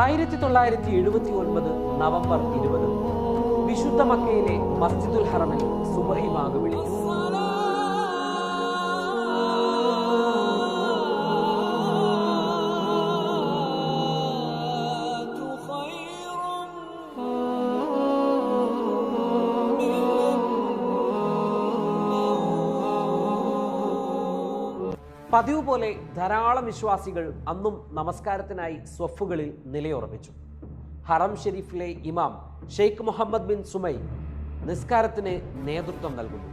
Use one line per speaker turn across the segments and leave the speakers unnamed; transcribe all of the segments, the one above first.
ആയിരത്തി തൊള്ളായിരത്തി എഴുപത്തി ഒൻപത് നവംബർ ഇരുപത്. വിശുദ്ധ മക്കയിലെ മസ്ജിദുൽ ഹറമിൽ സുബഹി വിളിക്കുന്നു പതിവ് പോലെ ധാരാളം വിശ്വാസികൾ അന്നും നമസ്കാരത്തിനായി സ്വഫുകളിൽ നിലയുറപ്പിച്ചു. ഹറം ഷെരീഫിലെ ഇമാം ഷെയ്ഖ് മുഹമ്മദ് ബിൻ സുമൈ നിസ്കാരത്തിന് നേതൃത്വം നൽകുന്നു.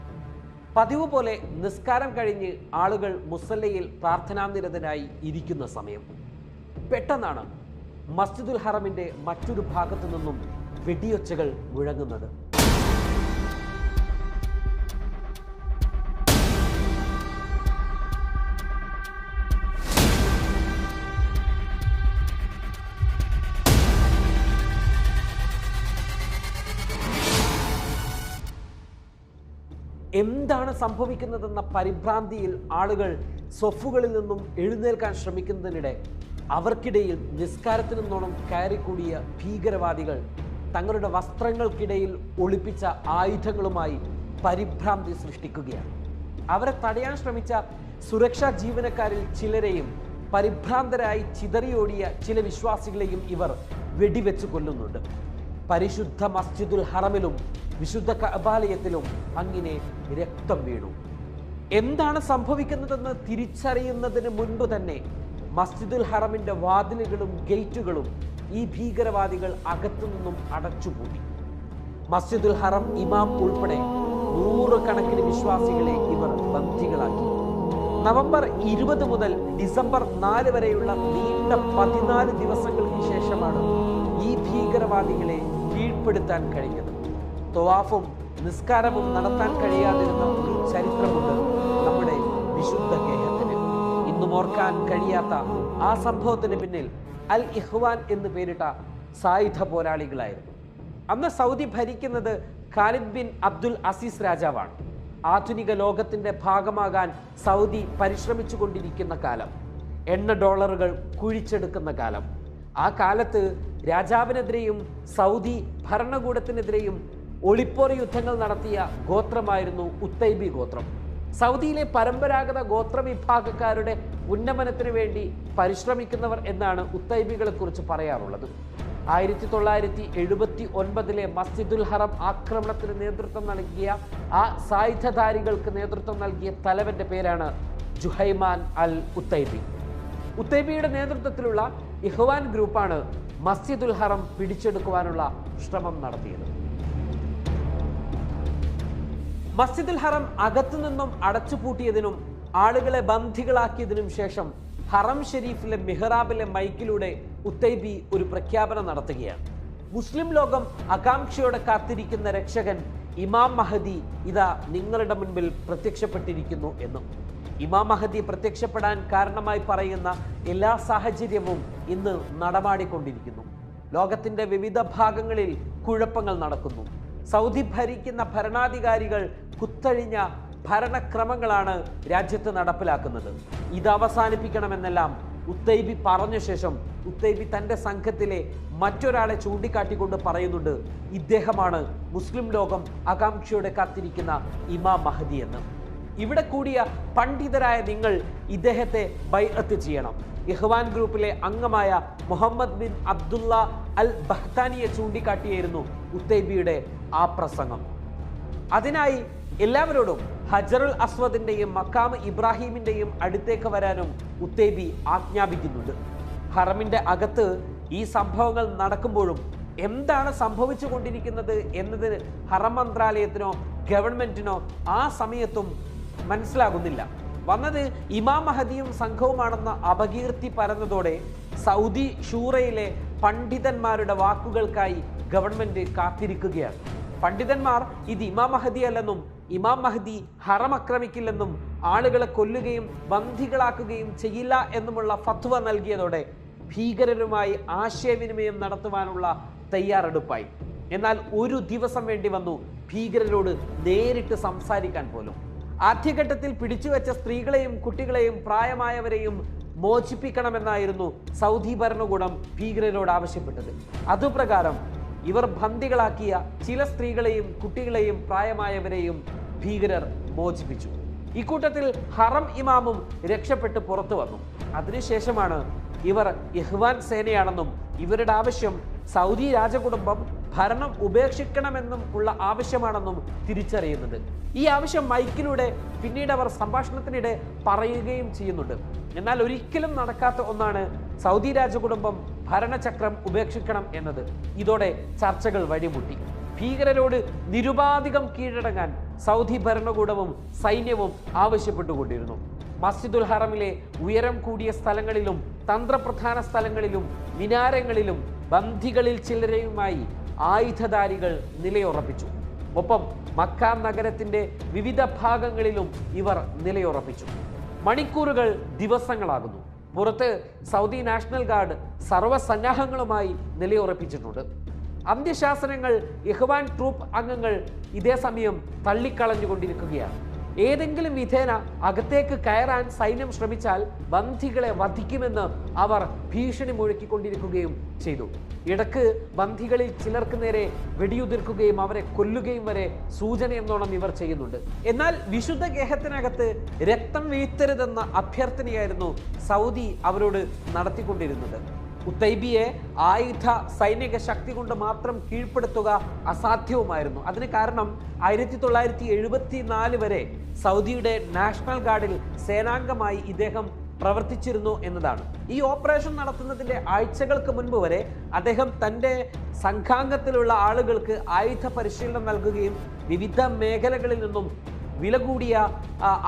പതിവ് പോലെ നിസ്കാരം കഴിഞ്ഞ് ആളുകൾ മുസല്ലയിൽ പ്രാർത്ഥനാനിരതനായി ഇരിക്കുന്ന സമയം. പെട്ടെന്നാണ് മസ്ജിദുൽ ഹറമിന്റെ മറ്റൊരു ഭാഗത്തു നിന്നും വെടിയൊച്ചകൾ മുഴങ്ങുന്നത്. എന്താണ് സംഭവിക്കുന്നതെന്ന പരിഭ്രാന്തിയിൽ ആളുകൾ സ്വഫുകളിൽ നിന്നും എഴുന്നേൽക്കാൻ ശ്രമിക്കുന്നതിനിടെ അവർക്കിടയിൽ നിസ്കാരത്തിൽ നിന്നോണം കയറിക്കൂടിയ ഭീകരവാദികൾ തങ്ങളുടെ വസ്ത്രങ്ങൾക്കിടയിൽ ഒളിപ്പിച്ച ആയുധങ്ങളുമായി പരിഭ്രാന്തി സൃഷ്ടിക്കുകയാണ്. അവരെ തടയാൻ ശ്രമിച്ച സുരക്ഷാ ജീവനക്കാരിൽ ചിലരെയും പരിഭ്രാന്തരായി ചിതറിയോടിയ ചില വിശ്വാസികളെയും ഇവർ വെടിവെച്ച് കൊല്ലുന്നുണ്ട്. പരിശുദ്ധ മസ്ജിദുൽ ഹറമിലും വിശുദ്ധ കബാലയത്തിലും അങ്ങനെ രക്തം വീണു. എന്താണ് സംഭവിക്കുന്നതെന്ന് തിരിച്ചറിയുന്നതിന് മുൻപ് തന്നെ മസ്ജിദുൽ ഹറമിന്റെ വാതിലുകളും ഗേറ്റുകളും ഈ ഭീകരവാദികൾ അകത്തു നിന്നും അടച്ചുപൂട്ടി. മസ്ജിദുൽ ഹറം ഇമാം ഉൾപ്പെടെ നൂറുകണക്കിന് വിശ്വാസികളെ ഇവർ ബന്ധികളാക്കി നവംബർ ഇരുപത് മുതൽ ഡിസംബർ നാല് വരെയുള്ള നീണ്ട പതിനാല് ദിവസങ്ങൾക്ക് ശേഷമാണ് ഈ ഭീകരവാദികളെ കീഴ്പ്പെടുത്താൻ കഴിഞ്ഞത്. തൊവാഫും നിസ്കാരവും നടത്താൻ കഴിയാതിരുന്ന ഒരു ചരിത്രമുണ്ട് നമ്മുടെ വിശുദ്ധ ഗേഹത്തിന്. ഇന്നും ഓർക്കാൻ കഴിയാത്ത ആ സംഭവത്തിന് പിന്നിൽ അൽ ഇഹ്വാൻ എന്ന് പേരിട്ട സായുധ പോരാളികളായിരുന്നു. അന്ന് സൗദി ഭരിക്കുന്നത് ഖാലിദ് ബിൻ അബ്ദുൽ അസീസ് രാജാവാണ്. ആധുനിക ലോകത്തിന്റെ ഭാഗമാകാൻ സൗദി പരിശ്രമിച്ചു കൊണ്ടിരിക്കുന്ന കാലം. എണ്ണ ഡോളറുകൾ കുഴിച്ചെടുക്കുന്ന കാലം. ആ കാലത്ത് രാജാവിനെതിരെയും സൗദി ഭരണകൂടത്തിനെതിരെയും ഒളിപ്പോർ യുദ്ധങ്ങൾ നടത്തിയ ഗോത്രമായിരുന്നു ഉത്തൈബി ഗോത്രം. സൗദിയിലെ പരമ്പരാഗത ഗോത്ര വിഭാഗക്കാരുടെ ഉന്നമനത്തിനു വേണ്ടി പരിശ്രമിക്കുന്നവർ എന്നാണ് ഉത്തൈബികളെ കുറിച്ച് പറയാറുള്ളത്. ആയിരത്തി തൊള്ളായിരത്തി എഴുപത്തി ഒൻപതിലെ മസ്ജിദുൽ ഹറം ആക്രമണത്തിന് നേതൃത്വം നൽകിയ ആ സായുധധാരികൾക്ക് നേതൃത്വം നൽകിയ തലവന്റെ പേരാണ് ജുഹൈമാൻ അൽ ഉത്തൈബി. ഉത്തൈബിയുടെ നേതൃത്വത്തിലുള്ള ഇഹ്വാൻ ഗ്രൂപ്പാണ് മസ്ജിദുൽ ഹറം പിടിച്ചെടുക്കുവാനുള്ള ശ്രമം നടത്തിയത്. മസ്ജിദുൽ ഹറം അകത്തു നിന്നും അടച്ചുപൂട്ടിയതിനും ആളുകളെ ബന്ധികളാക്കിയതിനും ശേഷം ഹറം ഷെരീഫിലെ മെഹ്റാബിലെ മൈക്കിലൂടെ ഉത്തൈബി ഒരു പ്രഖ്യാപനം നടത്തുകയാണ്. മുസ്ലിം ലോകം ആകാംക്ഷയോടെ കാത്തിരിക്കുന്ന രക്ഷകൻ ഇമാം മഹദി ഇതാ നിങ്ങളുടെ മുൻപിൽ പ്രത്യക്ഷപ്പെട്ടിരിക്കുന്നു എന്നും. ഇമാം മഹദി പ്രത്യക്ഷപ്പെടാൻ കാരണമായി പറയുന്ന എല്ലാ സാഹചര്യവും ഇന്ന് നടമാടിക്കൊണ്ടിരിക്കുന്നു. ലോകത്തിന്റെ വിവിധ ഭാഗങ്ങളിൽ കുഴപ്പങ്ങൾ നടക്കുന്നു. സൗദി ഭരിക്കുന്ന ഭരണാധികാരികൾ കുത്തഴിഞ്ഞ ഭരണക്രമങ്ങളാണ് രാജ്യത്ത് നടപ്പിലാക്കുന്നത്. ഇത് അവസാനിപ്പിക്കണമെന്നെല്ലാം ഉത്തൈബി പറഞ്ഞ ശേഷം ഉത്തൈബി തന്റെ സംഘത്തിലെ മറ്റൊരാളെ ചൂണ്ടിക്കാട്ടിക്കൊണ്ട് പറയുന്നുണ്ട് ഇദ്ദേഹമാണ് മുസ്ലിം ലോകം ആകാംക്ഷയോടെ കാത്തിരിക്കുന്ന ഇമാം മഹദി എന്ന്. ഇവിടെ കൂടിയ പണ്ഡിതരായ നിങ്ങൾ ഇദ്ദേഹത്തെ ബൈഅത്ത് ചെയ്യണം. ഇഹ്വാൻ ഗ്രൂപ്പിലെ അംഗമായ മുഹമ്മദ് ബിൻ അബ്ദുള്ള അൽ ബഹ്താനിയെ ചൂണ്ടിക്കാട്ടിയായിരുന്നു ഉത്തൈബിയുടെ ആ പ്രസംഗം. അതിനായി എല്ലാവരോടും ഹജറുൽ അസ്വദിന്റെയും മക്കാമ് ഇബ്രാഹിമിന്റെയും അടുത്തേക്ക് വരാനും ഉത്തേബി ആജ്ഞാപിക്കുന്നുണ്ട്. ഹറമിന്റെ അകത്ത് ഈ സംഭവങ്ങൾ നടക്കുമ്പോഴും എന്താണ് സംഭവിച്ചു കൊണ്ടിരിക്കുന്നത് എന്നതിന് ഹറം മന്ത്രാലയത്തിനോ ഗവൺമെന്റിനോ ആ സമയത്തും മനസ്സിലാകുന്നില്ല. വന്നത് ഇമാം മഹദിയും സംഘവുമാണെന്ന അപകീർത്തി പരന്നതോടെ സൗദി ഷൂറയിലെ പണ്ഡിതന്മാരുടെ വാക്കുകൾക്കായി ഗവൺമെന്റ് കാത്തിരിക്കുകയാണ്. പണ്ഡിതന്മാർ ഇത് ഇമാം മഹദി അല്ലെന്നും ഇമാം മഹദി ഹറം ആക്രമിക്കില്ലെന്നും ആളുകളെ കൊല്ലുകയും ബന്ധികളാക്കുകയും ചെയ്യില്ല എന്നുമുള്ള ഫത്വ നൽകിയതോടെ ഭീകരരുമായി ആശയവിനിമയം നടത്തുവാനുള്ള തയ്യാറെടുപ്പായി. എന്നാൽ ഒരു ദിവസം വേണ്ടി വന്നു ഭീകരരോട് നേരിട്ട് സംസാരിക്കാൻ പോലും. ആദ്യഘട്ടത്തിൽ പിടിച്ചുവെച്ച സ്ത്രീകളെയും കുട്ടികളെയും പ്രായമായവരെയും മോചിപ്പിക്കണമെന്നായിരുന്നു സൗദി ഭരണകൂടം ഭീകരരോട് ആവശ്യപ്പെട്ടത്. അതുപ്രകാരം ഇവർ ബന്ദികളാക്കിയ ചില സ്ത്രീകളെയും കുട്ടികളെയും പ്രായമായവരെയും ഭീകരർ മോചിപ്പിച്ചു. ഇക്കൂട്ടത്തിൽ ഹറം ഇമാമും രക്ഷപ്പെട്ട് പുറത്തു വന്നു. അതിനുശേഷമാണ് ഇവർ ഇഹ്വാൻ സേനയാണെന്നും ഇവരുടെ ആവശ്യം സൗദി രാജകുടുംബം ഭരണം ഉപേക്ഷിക്കണമെന്നും ഉള്ള ആവശ്യമാണെന്നും തിരിച്ചറിയുന്നത്. ഈ ആവശ്യം മൈക്കിലൂടെ പിന്നീട് അവർ സംഭാഷണത്തിനിടെ പറയുകയും ചെയ്യുന്നുണ്ട്. എന്നാൽ ഒരിക്കലും നടക്കാത്ത ഒന്നാണ് സൗദി രാജകുടുംബം ഭരണചക്രം ഉപേക്ഷിക്കണം എന്നത് ഇതോടെ ചർച്ചകൾ വഴിമുട്ടി. ഭീകരരോട് നിരുപാധികം കീഴടങ്ങാൻ സൗദി ഭരണകൂടവും സൈന്യവും ആവശ്യപ്പെട്ടുകൊണ്ടിരുന്നു. മസ്ജിദുൽ ഹറമിലെ ഉയരം കൂടിയ സ്ഥലങ്ങളിലും തന്ത്രപ്രധാന സ്ഥലങ്ങളിലും മിനാരങ്ങളിലും ബന്ധികളിൽ ചിലരെയുമായി ആയുധധാരികൾ നിലയുറപ്പിച്ചു. ഒപ്പം മക്ക നഗരത്തിന്റെ വിവിധ ഭാഗങ്ങളിലും ഇവർ നിലയുറപ്പിച്ചു. മണിക്കൂറുകൾ ദിവസങ്ങളാകുന്നു. പുറത്ത് സൗദി നാഷണൽ ഗാർഡ് സർവസന്നാഹങ്ങളുമായി നിലയുറപ്പിച്ചിട്ടുണ്ട്. അന്ത്യശാസനങ്ങൾ ഇഹ്വാൻ ട്രൂപ്പ് അംഗങ്ങൾ ഇതേസമയം തള്ളിക്കളഞ്ഞുകൊണ്ടിരിക്കുകയാണ്. ഏതെങ്കിലും വിധേന അകത്തേക്ക് കയറാൻ സൈന്യം ശ്രമിച്ചാൽ ബന്ധികളെ വധിക്കുമെന്ന് അവർ ഭീഷണി മുഴക്കിക്കൊണ്ടിരിക്കുകയും ചെയ്തു. ഇടയ്ക്ക് ബന്ധികളിൽ ചിലർക്ക് നേരെ വെടിയുതിർക്കുകയും അവരെ കൊല്ലുകയും വരെ സൂചന എന്നോണം ഇവർ ചെയ്യുന്നുണ്ട്. എന്നാൽ വിശുദ്ധ ഗേഹത്തിനകത്ത് രക്തം വീഴ്ത്തരുതെന്ന അഭ്യർത്ഥനയായിരുന്നു സൗദി അവരോട് നടത്തിക്കൊണ്ടിരുന്നത്. ഉത്തൈബിയെ ആയുധ സൈനിക ശക്തി കൊണ്ട് മാത്രം കീഴ്പ്പെടുത്തുക അസാധ്യവുമായിരുന്നു. അതിന് കാരണം ആയിരത്തി തൊള്ളായിരത്തി എഴുപത്തി നാല് വരെ സൗദിയുടെ നാഷണൽ ഗാർഡിൽ സേനാംഗമായി ഇദ്ദേഹം പ്രവർത്തിച്ചിരുന്നു എന്നതാണ്. ഈ ഓപ്പറേഷൻ നടത്തുന്നതിന്റെ ആഴ്ചകൾക്ക് മുൻപ് വരെ അദ്ദേഹം തന്റെ സംഘാംഗത്തിലുള്ള ആളുകൾക്ക് ആയുധ പരിശീലനം നൽകുകയും വിവിധ മേഖലകളിൽ നിന്നും വില കൂടിയ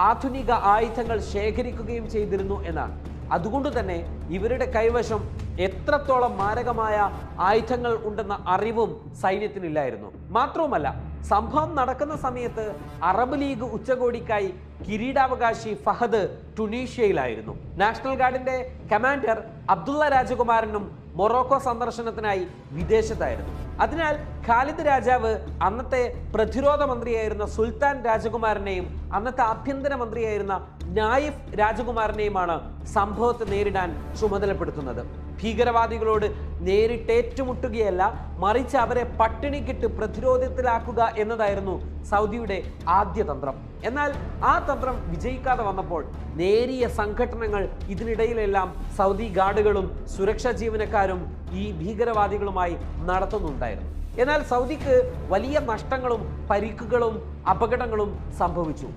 ആധുനിക ആയുധങ്ങൾ ശേഖരിക്കുകയും ചെയ്തിരുന്നു എന്നാണ്. അതുകൊണ്ട് തന്നെ ഇവരുടെ കൈവശം എത്രത്തോളം മാരകമായ ആയുധങ്ങൾ ഉണ്ടെന്ന അറിവും സൈന്യത്തിനില്ലായിരുന്നു. മാത്രവുമല്ല സംഭവം നടക്കുന്ന സമയത്ത് അറബ് ലീഗ് ഉച്ചകോടിക്കായി കിരീടാവകാശി ഫഹദ് ടുണീഷ്യയിലായിരുന്നു. നാഷണൽ ഗാർഡിന്റെ കമാൻഡർ അബ്ദുള്ള രാജകുമാരനും മൊറോക്കോ സന്ദർശനത്തിനായി വിദേശത്തായിരുന്നു. അതിനാൽ ഖാലിദ് രാജാവ് അന്നത്തെ പ്രതിരോധ മന്ത്രിയായിരുന്ന സുൽത്താൻ രാജകുമാരനെയും അന്നത്തെ ആഭ്യന്തര മന്ത്രിയായിരുന്ന നായിഫ് രാജകുമാരനെയുമാണ് സംഭവത്തെ നേരിടാൻ ചുമതലപ്പെടുത്തുന്നത്. ഭീകരവാദികളോട് നേരിട്ട് ഏറ്റുമുട്ടുകയല്ല മറിച്ച് അവരെ പട്ടിണിക്കിട്ട് പ്രതിരോധത്തിലാക്കുക എന്നതായിരുന്നു സൗദിയുടെ ആദ്യ തന്ത്രം. എന്നാൽ ആ തന്ത്രം വിജയിക്കാതെ വന്നപ്പോൾ നേരിയ സംഘടനകൾ ഇതിനിടയിലെല്ലാം സൗദി ഗാർഡുകളും സുരക്ഷാ ജീവനക്കാരും ഈ ഭീകരവാദികളുമായി നടത്തുന്നുണ്ടായിരുന്നു. എന്നാൽ സൗദിക്ക് വലിയ നഷ്ടങ്ങളും പരിക്കുകളും അപകടങ്ങളും സംഭവിച്ചു.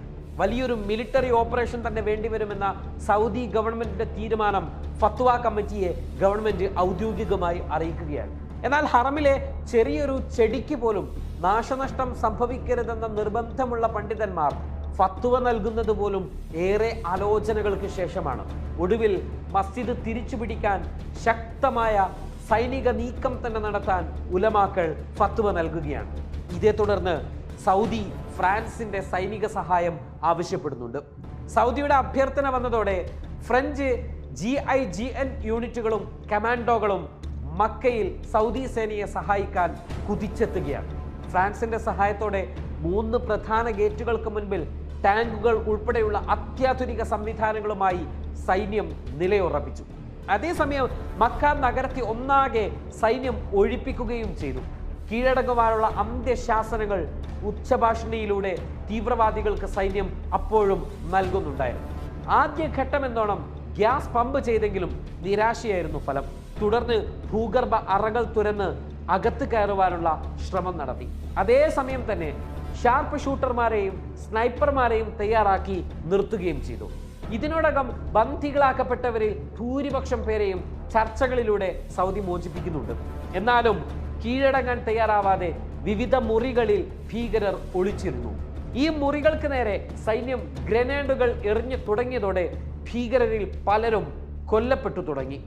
വലിയൊരു മിലിറ്ററി ഓപ്പറേഷൻ തന്നെ വേണ്ടിവരുമെന്ന സൗദി ഗവൺമെന്റിന്റെ തീരുമാനം ഫത്വ കമ്മിറ്റിയെ ഗവൺമെന്റ് ഔദ്യോഗികമായി അറിയിക്കുകയാണ്. എന്നാൽ ഹറമിലെ ചെറിയൊരു ചെടിക്ക് പോലും നാശനഷ്ടം സംഭവിക്കരുതെന്ന നിർബന്ധമുള്ള പണ്ഡിതന്മാർ ഫത്വ നൽകുന്നത് പോലും ഏറെ ആലോചനകൾക്ക് ശേഷമാണ്. ഒടുവിൽ മസ്ജിദ് തിരിച്ചുപിടിക്കാൻ ശക്തമായ സൈനിക നീക്കം തന്നെ നടത്താൻ ഉലമാക്കൾ ഫത്വ നൽകുകയാണ്. ഇതേ തുടർന്ന് സൗദി ഫ്രാൻസിന്റെ സൈനിക സഹായം ആവശ്യപ്പെടുന്നുണ്ട്. സൗദിയുടെ അഭ്യർത്ഥന വന്നതോടെ French G I G N യൂണിറ്റുകളും കമാൻഡോകളും മക്കയിൽ സൗദി സേനയെ സഹായിക്കാൻ കുതിച്ചെത്തുകയാണ്. ഫ്രാൻസിന്റെ സഹായത്തോടെ മൂന്ന് പ്രധാന ഗേറ്റുകൾക്ക് മുൻപിൽ ടാങ്കുകൾ ഉൾപ്പെടെയുള്ള അത്യാധുനിക സംവിധാനങ്ങളുമായി സൈന്യം നിലയുറപ്പിച്ചു. അതേസമയം മക്ക നഗരത്തെ ഒന്നാകെ സൈന്യം ഒഴിപ്പിക്കുകയും ചെയ്തു. കീഴടങ്ങുവാനുള്ള അന്ത്യശാസനങ്ങൾ ഉച്ചഭാഷണിയിലൂടെ തീവ്രവാദികൾക്ക് സൈന്യം അപ്പോഴും നൽകുന്നുണ്ടായിരുന്നു. ആദ്യഘട്ടം എന്നോണം ഗ്യാസ് പമ്പ് ചെയ്തെങ്കിലും നിരാശയായിരുന്നു ഫലം. തുടർന്ന് ഭൂഗർഭ അറകൾ തുരന്ന് അകത്ത് കയറുവാനുള്ള ശ്രമം നടത്തി. അതേസമയം തന്നെ ഷാർപ്പ് ഷൂട്ടർമാരെയും സ്നൈപ്പർമാരെയും തയ്യാറാക്കി നിർത്തുകയും ചെയ്തു. ഇതിനോടകം ബന്ധികളാക്കപ്പെട്ടവരിൽ ഭൂരിപക്ഷം പേരെയും ചർച്ചകളിലൂടെ സൗദി മോചിപ്പിക്കുന്നുണ്ട്. എന്നാലും കീഴടങ്ങാൻ തയ്യാറാവാതെ വിവിധ മുറികളിൽ ഭീകരർ ഒളിച്ചിരുന്നു. ഈ മുറികൾക്ക് നേരെ സൈന്യം ഗ്രനേഡുകൾ എറിഞ്ഞു തുടങ്ങിയതോടെ ഭീകരരിൽ പലരും കൊല്ലപ്പെട്ടു തുടങ്ങി.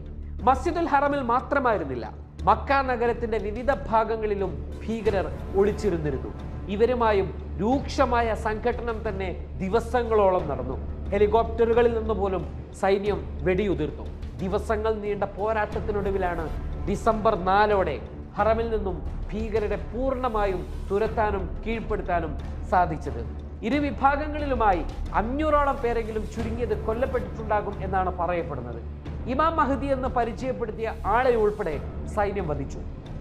മസ്ജിദുൽ ഹറമിൽ മാത്രമായിരുന്നില്ല മക്ക നഗരത്തിന്റെ വിവിധ ഭാഗങ്ങളിലും ഭീകരർ ഒളിച്ചിരുന്നിരുന്നു. ഇവരുമായും രൂക്ഷമായ സംഘടനം തന്നെ ദിവസങ്ങളോളം നടന്നു. ഹെലികോപ്റ്ററുകളിൽ നിന്ന് പോലും സൈന്യം വെടിയുതിർന്നു ദിവസങ്ങൾ നീണ്ട പോരാട്ടത്തിനൊടുവിലാണ് ഡിസംബർ നാലോടെ ഹറമിൽ നിന്നും ഭീകരരെ പൂർണമായും തുരത്താനും കീഴ്പ്പെടുത്താനും സാധിച്ചത്. ഇരുവിഭാഗങ്ങളിലുമായി അഞ്ഞൂറോളം പേരെങ്കിലും ചുരുങ്ങിയത് കൊല്ലപ്പെട്ടിട്ടുണ്ടാകും എന്നാണ് പറയപ്പെടുന്നത്. ഇമാം മഹദി എന്ന് പരിചയപ്പെടുത്തിയ ആളെ ഉൾപ്പെടെ സൈന്യം വധിച്ചു.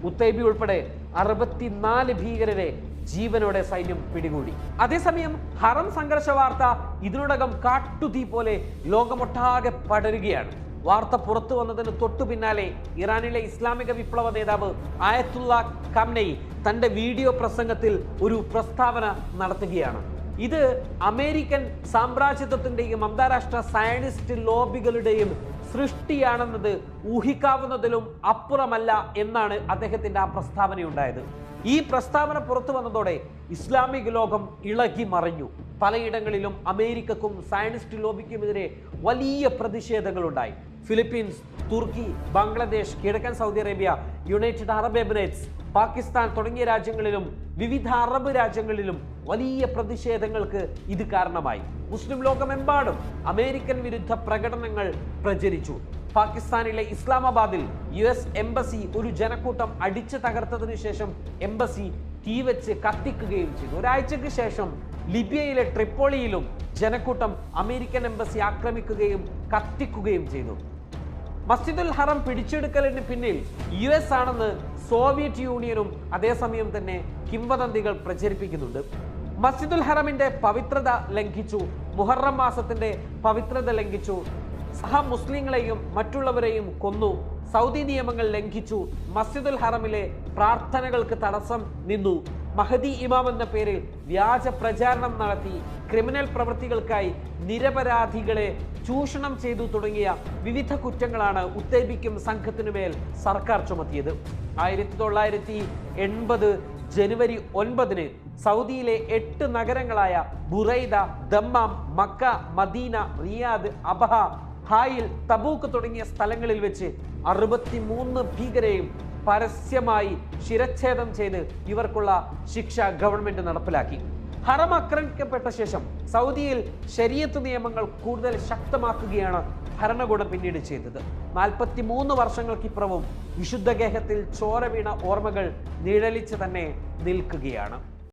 ഉത്തൈബി ഉൾപ്പെടെ അറുപത്തിനാല് ഭീകരരെ ജീവനോടെ സൈന്യം പിടികൂടി. അതേസമയം ഹറം സംഘർഷ വാർത്ത ഇതിനോടകം കാട്ടുതീ പോലെ ലോകമൊട്ടാകെ പടരുകയാണ്. വാർത്ത പുറത്തു വന്നതിന് തൊട്ടു പിന്നാലെ ഇറാനിലെ ഇസ്ലാമിക വിപ്ലവ നേതാവ് ആയത്തുള്ള കംനയി തന്റെ വീഡിയോ പ്രസംഗത്തിൽ ഒരു പ്രസ്താവന നടത്തുകയാണ്. ഇത് അമേരിക്കൻ സാമ്രാജ്യത്വത്തിന്റെയും അന്താരാഷ്ട്ര സയനിസ്റ്റ് ലോബികളുടെയും സൃഷ്ടിയാണെന്നത് ഊഹിക്കാവുന്നതിലും അപ്പുറമല്ല എന്നാണ് അദ്ദേഹത്തിന്റെ ആ പ്രസ്താവനയുണ്ടായത്. ഈ പ്രസ്താവന പുറത്തു വന്നതോടെ ഇസ്ലാമിക് ലോകം ഇളകി മറിഞ്ഞു. പലയിടങ്ങളിലും അമേരിക്കക്കും സയനിസ്റ്റ് ലോബിക്കുമെതിരെ വലിയ പ്രതിഷേധങ്ങളുണ്ടായി. ഫിലിപ്പീൻസ് തുർക്കി ബംഗ്ലാദേശ് കിഴക്കൻ Saudi Arabia United Arab Emirates Pakistan തുടങ്ങിയ രാജ്യങ്ങളിലും വിവിധ അറബ് രാജ്യങ്ങളിലും വലിയ പ്രതിഷേധങ്ങൾക്ക് ഇത് കാരണമായി. മുസ്ലിം ലോകമെമ്പാടും അമേരിക്കൻ വിരുദ്ധ പ്രകടനങ്ങൾ പ്രചരിച്ചു. പാകിസ്ഥാനിലെ ഇസ്ലാമാബാദിൽ യു എസ് എംബസി ഒരു ജനക്കൂട്ടം അടിച്ചു തകർത്തതിനു ശേഷം എംബസി തീവച്ച് കത്തിക്കുകയും ചെയ്തു. ഒരാഴ്ചയ്ക്ക് ശേഷം ലിബിയയിലെ ട്രിപ്പോളിയിലും ജനക്കൂട്ടം അമേരിക്കൻ എംബസി ആക്രമിക്കുകയും കത്തിക്കുകയും ചെയ്തു. മസ്ജിദുൽ ഹറം പിടിച്ചെടുക്കലിന് പിന്നിൽ യു എസ് ആണെന്ന് സോവിയറ്റ് യൂണിയനും അതേസമയം തന്നെ കിംവദന്തികൾ പ്രചരിപ്പിക്കുന്നുണ്ട്. മസ്ജിദുൽ ഹറമിന്റെ പവിത്രത ലംഘിച്ചു മുഹറം മാസത്തിന്റെ പവിത്രത ലംഘിച്ചു സഹ മുസ്ലിങ്ങളെയും മറ്റുള്ളവരെയും കൊന്നു. സൗദി നിയമങ്ങൾ ലംഘിച്ചു. മസ്ജിദുൽ ഹറമിലെ പ്രാർത്ഥനകൾക്ക് തടസ്സം നിന്നു. മഹദി ഇമാം എന്ന പേരിൽ വ്യാജ പ്രചാരണം നടത്തി. ക്രിമിനൽ പ്രവൃത്തികൾക്കായി നിരപരാധികളെ ചൂഷണം ചെയ്തു തുടങ്ങിയ വിവിധ കുറ്റങ്ങളാണ് ഉത്തേബിക്കും സംഘത്തിനുമേൽ സർക്കാർ ചുമത്തിയത്. ആയിരത്തി തൊള്ളായിരത്തി എൺപത് ജനുവരി ഒൻപതിന് സൗദിയിലെ എട്ട് നഗരങ്ങളായ Buraidah Dammam Makkah Medina Riyadh Abha Hail Tabuk തുടങ്ങിയ സ്ഥലങ്ങളിൽ വെച്ച് അറുപത്തിമൂന്ന് ഭീകരെയും പരസ്യമായി ശിരച്ഛേദം ചെയ്ത് ഇവർക്കുള്ള ശിക്ഷ ഗവൺമെന്റ് നടപ്പിലാക്കി. ഹറം ആക്രമിക്കപ്പെട്ട ശേഷം സൗദിയിൽ ശരീരത്ത് നിയമങ്ങൾ കൂടുതൽ ശക്തമാക്കുകയാണ് ഭരണകൂടം പിന്നീട് ചെയ്തത്. നാൽപ്പത്തി മൂന്ന് വർഷങ്ങൾക്കിപ്പുറവും വിശുദ്ധ ഗേഹത്തിൽ ചോര വീണ ഓർമ്മകൾ നിഴലിച്ച് തന്നെ നിൽക്കുകയാണ്.